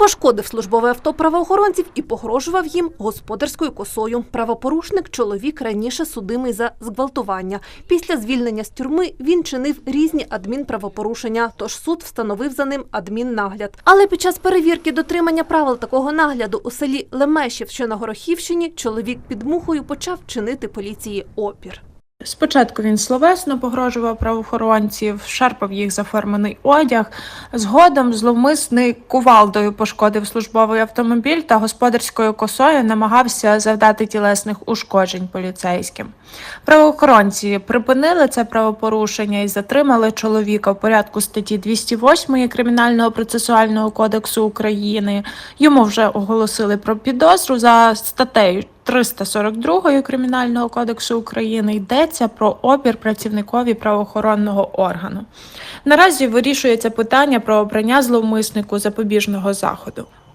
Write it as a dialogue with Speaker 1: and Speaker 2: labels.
Speaker 1: Пошкодив службове авто правоохоронців і погрожував їм господарською косою. Правопорушник чоловік раніше судимий за зґвалтування. Після звільнення з тюрми він чинив різні адмінправопорушення, тож суд встановив за ним адміннагляд. Але під час перевірки дотримання правил такого нагляду у селі Лемешів, що на Горохівщині, чоловік під мухою почав чинити поліції опір.
Speaker 2: Спочатку він словесно погрожував правоохоронців, шарпав їх за формений одяг. Згодом зловмисник кувалдою пошкодив службовий автомобіль та господарською косою намагався завдати тілесних ушкоджень поліцейським. Правоохоронці припинили це правопорушення і затримали чоловіка в порядку статті 208 Кримінального процесуального кодексу України. Йому вже оголосили про підозру за статтею 342 Кримінального кодексу України йдеться про опір працівникові правоохоронного органу. Наразі вирішується питання про обрання зловмиснику запобіжного заходу.